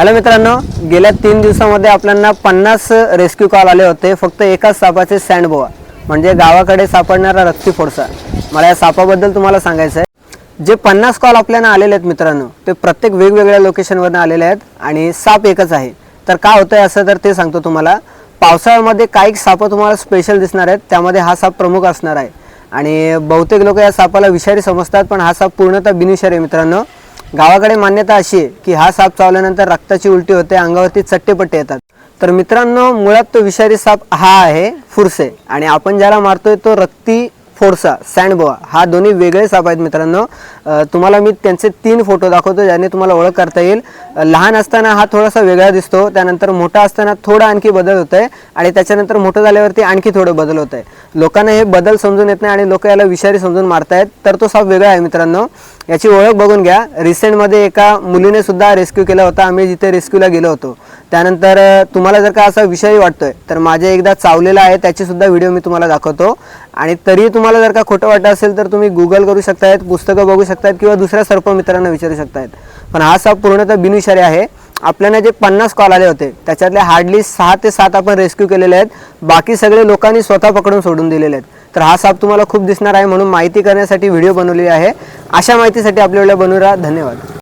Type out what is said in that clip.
Hello मित्रांनो गेल्या तीन दिवसामध्ये आपल्याला पन्नास रेस्क्यू कॉल आले होते. फक्त एकाच सापाचे सँडबोआ म्हणजे गावाकडे सापडणारा रक्ती फोडसा. मला या सापाबद्दल तुम्हाला सांगायचं आहे जे पन्नास कॉल आपल्याला आलेले आहेत मित्रांनो ते प्रत्येक वेगवेगळ्या लोकेशनवरनं आलेले आहेत आणि साप एकच आहे. तर काय होतं आहे असं तर ते सांगतो तुम्हाला. पावसाळ्यामध्ये काही सापं तुम्हाला स्पेशल दिसणार आहेत. त्यामध्ये हा साप प्रमुख असणार आहे. आणि बहुतेक लोक या सापाला विषारी समजतात पण हा साप पूर्णतः बिनविषारी आहे मित्रांनो. गावाकडे मान्यता अशी आहे की हा साप चावल्यानंतर रक्ताची उलटी होते अंगावरती चट्टेपट्टे येतात. तर मित्रांनो मुळात तो विषारी साप हा आहे फुरसे. आणि आपण ज्याला मारतोय तो रक्ती फोर्सा सँडबोआ हा दोन्ही वेगळे साप आहेत मित्रांनो. तुम्हाला मी त्यांचे तीन फोटो दाखवतो ज्याने तुम्हाला ओळख करता येईल. लहान असताना हा थोडासा वेगळा दिसतो त्यानंतर मोठा असताना थोडा आणखी बदल होत आहे आणि त्याच्यानंतर मोठं झाल्यावरती आणखी थोडं बदल होत आहे लोकांना हे बदल समजून येत नाही आणि लोक याला विषारी समजून मारतायत तर तो साप वेगळा आहे मित्रांनो. याची ओळख बघून घ्या. रिसेंटमध्ये एका मुलीने सुद्धा रेस्क्यू केला होता. आम्ही जिथे रेस्क्यूला गेलो होतो. त्यानंतर तुम्हाला जर का असा विषय वाटतोय तर माझे एकदा चावलेला आहे त्याची सुद्धा व्हिडिओ मी तुम्हाला दाखवतो. आणि तरी तुम्हाला जर का खोटं वाटत असेल तर तुम्ही गुगल करू शकतायत पुस्तकं बघू शकतायत किंवा दुसऱ्या सर्प मित्रांना विचारू शकतायत. पण हा साप पूर्णतः बिनविषारी आहे. आपल्याला जे पन्नास कॉल आले होते त्याच्यातले हार्डली सहा ते सात आपण रेस्क्यू केलेले आहेत. बाकी सगळे लोकांनी स्वतः पकडून सोडून दिलेले आहेत. तर हा साप तुम्हाला खूप दिसणार आहे म्हणून माहिती करण्यासाठी व्हिडिओ बनवलेली आहे. अशा माहितीसाठी आपल्या राहा. धन्यवाद.